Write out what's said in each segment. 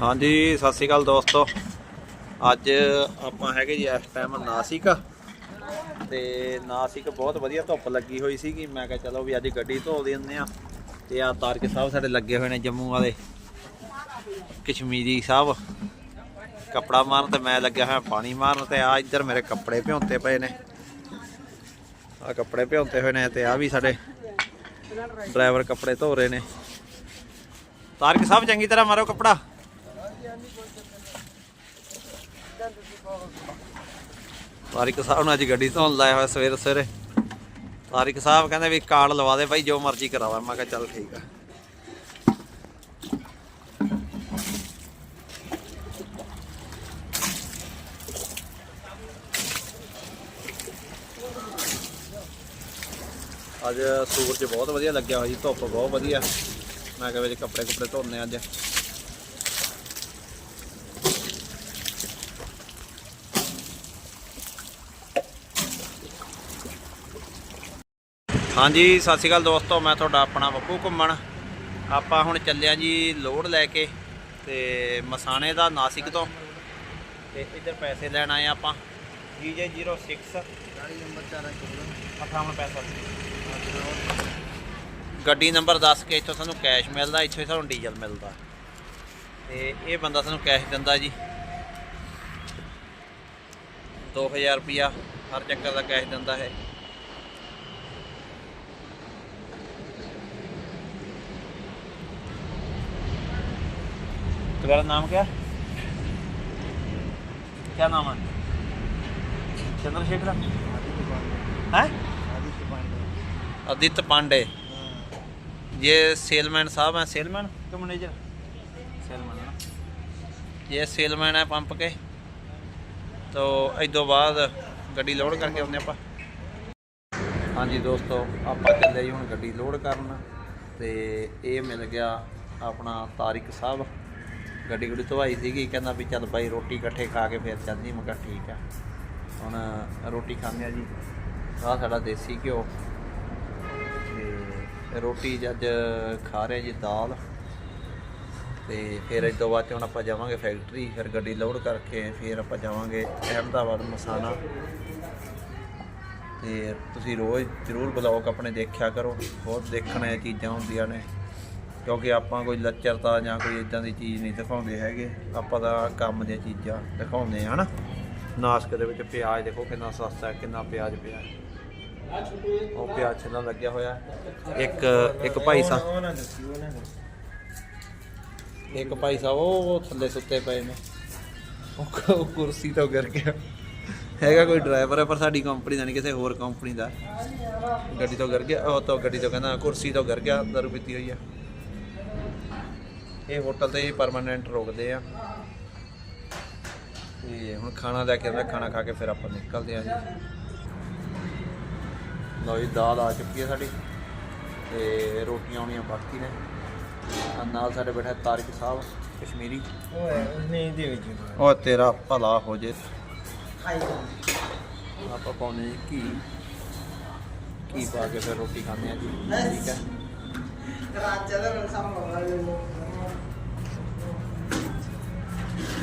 ਹਾਂਜੀ, ਸਤਿ ਸ਼੍ਰੀ ਅਕਾਲ ਦੋਸਤੋ। ਅੱਜ ਆਪਾਂ ਹੈਗੇ ਜੀ ਇਸ ਟਾਈਮ ਨਾਸਿਕ। ਤੇ ਨਾਸਿਕ ਬਹੁਤ ਵਧੀਆ ਧੁੱਪ ਲੱਗੀ ਹੋਈ ਸੀਗੀ। ਮੈਂ ਕਿਹਾ ਚਲੋ ਵੀ ਅੱਜ ਗੱਡੀ ਧੋ ਦਿੰਦੇ ਆ ਤੇ ਆ ਤਾਰਕ ਸਾਹਿਬ ਸਾਡੇ ਲੱਗੇ ਹੋਏ ਨੇ ਜੰਮੂ ਵਾਲੇ। ਕਸ਼ਮੀਰੀ ਸਾਹਿਬ। ਕੱਪੜਾ ਮਾਰਨ ਤੇ ਮੈਂ ਲੱਗਿਆ ਹੋਇਆ, ਪਾਣੀ ਮਾਰਨ ਤੇ ਆ ਇੱਧਰ ਮੇਰੇ ਕੱਪੜੇ ਭਿਉਂਤੇ ਪਏ ਨੇ। ਆ ਕੱਪੜੇ ਭਿਉਂਤੇ ਹੋਏ ਨੇ ਤੇ ਆ ਵੀ ਸਾਡੇ ਡਰਾਈਵਰ ਕੱਪੜੇ ਧੋ ਰਹੇ ਨੇ। ਤਾਰਕ ਸਾਹਿਬ, ਚੰਗੀ ਤਰ੍ਹਾਂ ਮਾਰੋ ਕੱਪੜਾ। ਤਾਰਿਕ ਸਾਹਿਬ ਨੇ ਅੱਜ ਗੱਡੀ ਧੋਣ ਲਾਇਆ ਹੋਇਆ ਸਵੇਰੇ ਸਵੇਰੇ। ਤਾਰਿਕ ਸਾਹਿਬ ਕਹਿੰਦੇ ਵੀ ਕਾਰਡ ਲਵਾ ਦੇ ਭਾਈ, ਜੋ ਮਰਜ਼ੀ ਕਰਾ ਮੈਂ ਕਿਹਾ ਚੱਲ ਠੀਕ ਆ। ਅੱਜ ਸੂਰਜ ਬਹੁਤ ਵਧੀਆ ਲੱਗਿਆ ਹੋਇਆ ਜੀ, ਧੁੱਪ ਬਹੁਤ ਵਧੀਆ। ਮੈਂ ਕਿਹਾ ਵੀ ਕੱਪੜੇ ਕੁਪੜੇ ਧੋਣੇ ਅੱਜ। ਹਾਂਜੀ, ਸਤਿ ਸ਼੍ਰੀ ਅਕਾਲ ਦੋਸਤੋ, ਮੈਂ ਤੁਹਾਡਾ ਆਪਣਾ ਬੱਪੂ ਘੁੰਮਣ। ਆਪਾਂ ਹੁਣ ਚੱਲਿਆ ਜੀ ਲੋਡ ਲੈ ਕੇ ਤੇ ਮਸਾਣੇ ਦਾ ਨਾਸਿਕ ਤੋਂ। ਤੇ ਇੱਧਰ ਪੈਸੇ ਲੈਣ ਆਏ ਆਪਾਂ। ਜੀਜੇ 06 ਗਾੜੀ ਨੰਬਰ 4 ਪੈਸਾ। ਗੱਡੀ ਨੰਬਰ 10 ਕੇ ਇੱਥੋਂ ਸਾਨੂੰ ਕੈਸ਼ ਮਿਲਦਾ, ਇੱਥੇ ਸਾਨੂੰ ਡੀਜ਼ਲ ਮਿਲਦਾ। ਤੇ ਇਹ ਬੰਦਾ ਸਾਨੂੰ ਕੈਸ਼ ਦਿੰਦਾ ਜੀ। 2000 ਰੁਪਿਆ ਹਰ ਚੱਕਰ ਦਾ ਕੈਸ਼ ਦਿੰਦਾ ਹੈ। तुम्हारा नाम क्या क्या नाम है चंद्रशेखर है आदित्य पांडे ये सेलमैन साहब हैं सेलमैन के मैनेजर सेलमैन ना ये सेलमैन है पंप के तो इदों बाद ਗੱਡੀ ਲੋਡ ਕਰਕੇ ਆਉਂਦੇ ਆਪਾਂ ਹਾਂਜੀ ਦੋਸਤੋ ਆਪਾਂ ਚੱਲੇ ਜੀ ਹੁਣ ਗੱਡੀ ਲੋਡ ਕਰਨ ਤੇ ਇਹ ਮਿਲ ਗਿਆ ਆਪਣਾ ਤਾਰਿਕ ਸਾਹਿਬ ਗੱਡੀ ਗੁੱਡੀ ਧਵਾਈ ਸੀਗੀ, ਕਹਿੰਦਾ ਵੀ ਚੱਲ ਬਾਈ ਰੋਟੀ ਇਕੱਠੇ ਖਾ ਕੇ ਫਿਰ ਚੱਲਦੀ ਮੈਂ ਕਿਹਾ ਠੀਕ ਆ। ਹੁਣ ਰੋਟੀ ਖਾਂਦੇ ਆ ਜੀ। ਆਹ ਸਾਡਾ ਦੇਸੀ ਘਿਓ। ਤੇ ਰੋਟੀ ਅੱਜ ਖਾ ਰਹੇ ਜੀ ਦਾਲ। ਤੇ ਫਿਰ ਇਸ ਤੋਂ ਬਾਅਦ 'ਚ ਹੁਣ ਆਪਾਂ ਜਾਵਾਂਗੇ ਫੈਕਟਰੀ, ਫਿਰ ਗੱਡੀ ਲੋਡ ਕਰਕੇ ਫਿਰ ਆਪਾਂ ਜਾਵਾਂਗੇ ਅਹਿਮਦਾਬਾਦ ਮਸਾਨਾ। ਤੇ ਤੁਸੀਂ ਰੋਜ਼ ਜ਼ਰੂਰ ਬਲੌਗ ਆਪਣੇ ਦੇਖਿਆ ਕਰੋ, ਬਹੁਤ ਦੇਖਣ ਵਾਲੀਆਂ ਚੀਜ਼ਾਂ ਹੁੰਦੀਆਂ ਨੇ। ਕਿਉਂਕਿ ਆਪਾਂ ਕੋਈ ਲੱਚਰਤਾ ਜਾਂ ਕੋਈ ਇਦਾਂ ਦੀ ਚੀਜ਼ ਨਹੀਂ ਦਿਖਾਉਂਦੇ ਹੈਗੇ। ਆਪਾਂ ਤਾਂ ਕੰਮ ਦੀਆਂ ਚੀਜ਼ਾਂ ਦਿਖਾਉਂਦੇ ਆ ਹਨਾ? ਨਾਸਕ ਦੇ ਵਿੱਚ ਪਿਆਜ਼ ਦੇਖੋ ਕਿੰਨਾ ਸਸਤਾ ਹੈ, ਕਿੰਨਾ ਪਿਆਜ਼ ਪਿਆ ਹੈ। ਉਹ ਪਿਆਜ਼ ਛਿੱਲਣ ਲੱਗਿਆ ਹੋਇਆ ਇੱਕ ਇੱਕ ਭਾਈ ਸਾਹਿਬ ਇੱਕ ਭਾਈ ਸਾਹਿਬ ਉਹ ਥੱਲੇ ਸੁੱਤੇ ਪਏ ਨੇ। ਉਹ ਕੁਰਸੀ ਤੋਂ ਗਿਰ ਗਿਆ। ਹੈਗਾ ਕੋਈ ਡਰਾਈਵਰ ਹੈ, ਪਰ ਸਾਡੀ ਕੰਪਨੀ ਦਾ ਨਹੀਂ, ਕਿਸੇ ਹੋਰ ਕੰਪਨੀ ਦਾ। ਗੱਡੀ ਤੋਂ ਗਿਰ ਗਿਆ, ਉਹ ਤੋਂ ਗੱਡੀ ਤੋਂ ਕਹਿੰਦਾ ਕੁਰਸੀ ਤੋਂ ਗਿਰ ਗਿਆ, ਦਾਰੂ ਪੀਤੀ ਹੋਈ ਆ ਇਹ ਹੋਟਲ ਤੇ ਹੀ ਪਰਮਾਨੈਂਟ ਰੁਕਦੇ ਆ। ਤੇ ਹੁਣ ਖਾਣਾ ਲੈ ਕੇ ਆਉਂਦਾ, ਖਾਣਾ ਖਾ ਕੇ ਫਿਰ ਆਪਾਂ ਨਿਕਲਦੇ ਆ ਜੀ। ਲਓ ਜੀ, ਦਾਲ ਆ ਚੁੱਕੀ ਹੈ ਸਾਡੀ ਤੇ ਰੋਟੀਆਂ ਆਉਣੀਆਂ ਬਾਕੀ ਨੇ। ਨਾਲ ਸਾਡੇ ਬੈਠਾ ਤਾਰਿਕ ਸਾਹਿਬ, ਕਸ਼ਮੀਰੀ। ਓਏ ਨਹੀਂ ਦੇ ਵਿੱਚ ਓ ਤੇਰਾ ਭਲਾ ਹੋ ਜੇ। ਆਪਾਂ ਪਾਉਨੇ ਜੀ ਘੀ। ਘੀ ਪਾ ਕੇ ਫਿਰ ਰੋਟੀ ਖਾਂਦੇ ਆ ਜੀ। ਠੀਕ ਹੈ। ਰਾਤ ਚਲੋ ਸਭ ਮੰਗਵਾ ਲੈਣਾ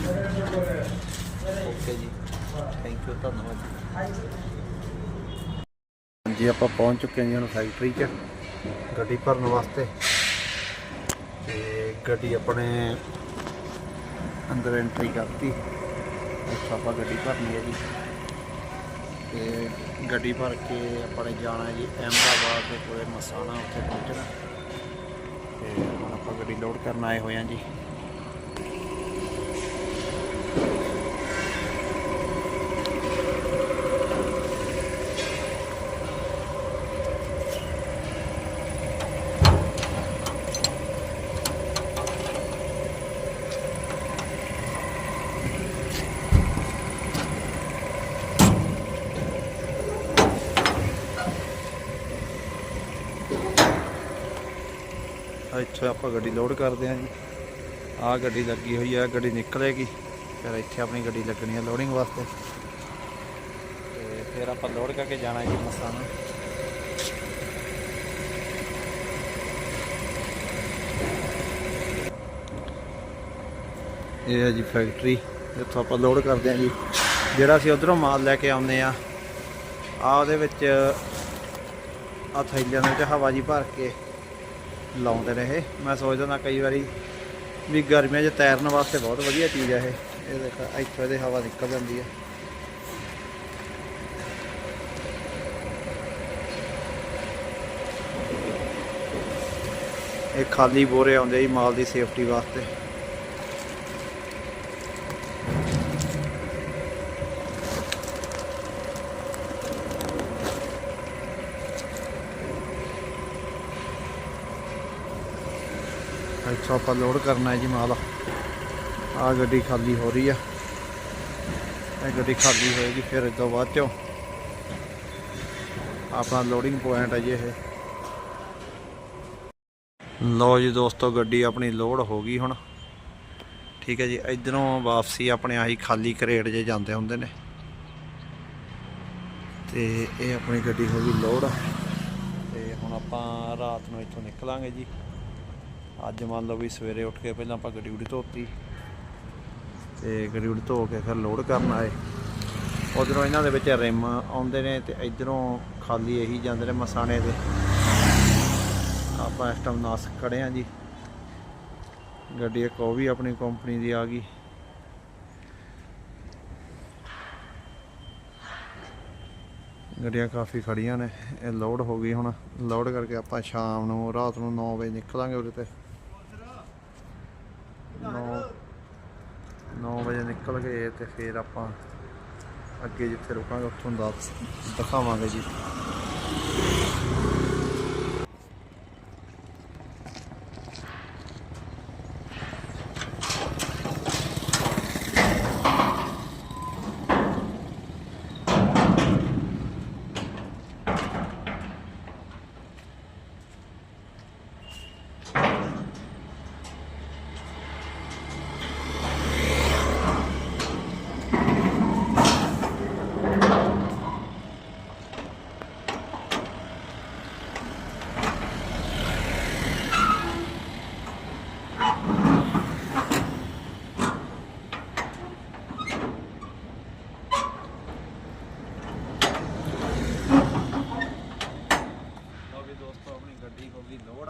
ਓਕੇ ਜੀ। ਥੈਂਕ ਯੂ ਧੰਨਵਾਦ ਜੀ। ਹਾਂਜੀ, ਆਪਾਂ ਪਹੁੰਚ ਚੁੱਕੇ ਹਾਂ ਜੀ ਹੁਣ ਫੈਕਟਰੀ 'ਚ, ਗੱਡੀ ਭਰਨ ਵਾਸਤੇ। ਤੇ ਗੱਡੀ ਆਪਣੇ ਅੰਦਰ ਐਂਟਰੀ ਕਰਤੀ। ਇੱਥੇ ਆਪਾਂ ਗੱਡੀ ਭਰਨੀ ਹੈ ਜੀ। ਤੇ ਗੱਡੀ ਭਰ ਕੇ ਆਪਾਂ ਨੇ ਜਾਣਾ ਜੀ ਅਹਿਮਦਾਬਾਦ ਦੇ ਕੋਲੇ ਮਸਾਣਾ ਉੱਥੇ ਪਹੁੰਚਣਾ। ਤੇ ਹੁਣ ਆਪਾਂ ਗੱਡੀ ਲੋਡ ਕਰਨ ਆਏ ਹੋਏ ਹਾਂ ਜੀ। ਇੱਥੇ ਆਪਾਂ ਗੱਡੀ ਲੋਡ ਕਰਦੇ ਹਾਂ ਜੀ। ਆਹ ਗੱਡੀ ਲੱਗੀ ਹੋਈ ਹੈ ਗੱਡੀ ਨਿਕਲੇਗੀ। ਫਿਰ ਇੱਥੇ ਆਪਣੀ ਗੱਡੀ ਲੱਗਣੀ ਹੈ ਲੋਡਿੰਗ ਵਾਸਤੇ। ਤੇ ਫਿਰ ਆਪਾਂ ਲੋਡ ਕਰਕੇ ਜਾਣਾ ਜੀ ਮਸਾਂ ਨੂੰ। ਇਹ ਹੈ ਜੀ ਫੈਕਟਰੀ ਇੱਥੋਂ ਆਪਾਂ ਲੋਡ ਕਰਦੇ ਹਾਂ ਜੀ। ਜਿਹੜਾ ਅਸੀਂ ਉਧਰੋਂ ਮਾਲ ਲੈ ਕੇ ਆਉਂਦੇ ਆ ਆ ਉਹਦੇ ਵਿੱਚ ਆ ਥੈਲਿਆਂ ਦੇ ਵਿੱਚ ਹਵਾ ਜੀ ਭਰ ਕੇ ਲਾਉਂਦੇ ਨੇ ਇਹ। ਮੈਂ ਸੋਚਦਾ ਨਾ ਕਈ ਵਾਰੀ ਵੀ ਗਰਮੀਆਂ 'ਚ ਤੈਰਨ ਵਾਸਤੇ ਬਹੁਤ ਵਧੀਆ ਚੀਜ਼ ਆ ਇਹ। ਇਹ ਦੇਖ, ਇੱਥੋਂ ਇਹਦੇ ਹਵਾ ਨਿਕਲ ਜਾਂਦੀ ਹੈ ਇਹ ਖਾਲੀ ਬੋਰੇ ਆਉਂਦੇ ਜੀ ਮਾਲ ਦੀ ਸੇਫਟੀ ਵਾਸਤੇ। ਇੱਥੋਂ ਆਪਾਂ ਲੋਡ ਕਰਨਾ ਹੈ ਜੀ ਮਾਲ। ਆ ਗੱਡੀ ਖਾਲੀ ਹੋ ਰਹੀ ਆ। ਇਹ ਗੱਡੀ ਖਾਲੀ ਹੋਏਗੀ ਫਿਰ ਇਸ ਤੋਂ ਬਾਅਦ ਚੋਂ ਆਪਣਾ ਲੋਡਿੰਗ ਪੁਆਇੰਟ ਹੈ ਜੀ ਇਹ। ਲਓ ਜੀ ਦੋਸਤੋ, ਗੱਡੀ ਆਪਣੀ ਲੋਡ ਹੋ ਗਈ ਹੁਣ। ਠੀਕ ਹੈ ਜੀ, ਇਧਰੋਂ ਵਾਪਸੀ ਆਪਣੇ ਆਹੀ ਖਾਲੀ ਕਰੇਟ ਜੇ ਜਾਂਦੇ ਹੁੰਦੇ ਨੇ। ਤੇ ਇਹ ਆਪਣੀ ਗੱਡੀ ਹੋ ਗਈ ਲੋਡ ਤੇ ਹੁਣ ਆਪਾਂ ਰਾਤ ਨੂੰ ਇੱਥੋਂ ਨਿਕਲਾਂਗੇ ਜੀ। ਅੱਜ ਮੰਨ ਲਓ ਵੀ ਸਵੇਰੇ ਉੱਠ ਕੇ ਪਹਿਲਾਂ ਆਪਾਂ ਗੱਡੀ ਉਡੀ ਧੋਤੀ ਤੇ ਗੱਡੀ ਉਡੀ ਧੋ ਕੇ ਫਿਰ ਲੋਡ ਕਰਨ ਆਏ। ਉਧਰੋਂ ਇਹਨਾਂ ਦੇ ਵਿੱਚ ਰਿਮ ਆਉਂਦੇ ਨੇ ਤੇ ਇਧਰੋਂ ਖਾਲੀ ਇਹੀ ਜਾਂਦੇ ਨੇ ਮਸਾਣੇ ਦੇ। ਆਪਾਂ ਇਸ ਟਾਈਮ ਨਾਸਕ ਖੜੇ ਆ ਜੀ। ਗੱਡੀ ਇੱਕ ਉਹ ਵੀ ਆਪਣੀ ਕੰਪਨੀ ਦੀ ਆ ਗਈ। ਗੱਡੀਆਂ ਕਾਫੀ ਖੜੀਆਂ ਨੇ, ਇਹ ਲੋਡ ਹੋ ਗਈ ਹੁਣ। ਲੋਡ ਕਰਕੇ ਆਪਾਂ ਸ਼ਾਮ ਨੂੰ ਰਾਤ ਨੂੰ 9 ਵਜੇ ਨਿਕਲਾਂਗੇ ਉਰੇ ਤੇ 9 9 ਵਜੇ ਨਿਕਲ ਗਏ ਤੇ ਫਿਰ ਆਪਾਂ ਅੱਗੇ ਜਿੱਥੇ ਰੁਕਾਂਗੇ ਉੱਥੋਂ ਦੱਸ ਦਿਖਾਵਾਂਗੇ ਜੀ ਲਓ ਵੀ ਦੋਸਤੋ ਆਪਣੀ ਗੱਡੀ ਹੋ ਗਈ ਲੋਡ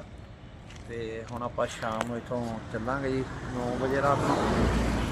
ਤੇ ਹੁਣ ਆਪਾਂ ਸ਼ਾਮ ਨੂੰ ਇੱਥੋਂ ਚੱਲਾਂਗੇ ਜੀ 9 ਵਜੇ ਰਾਤ ਨੂੰ।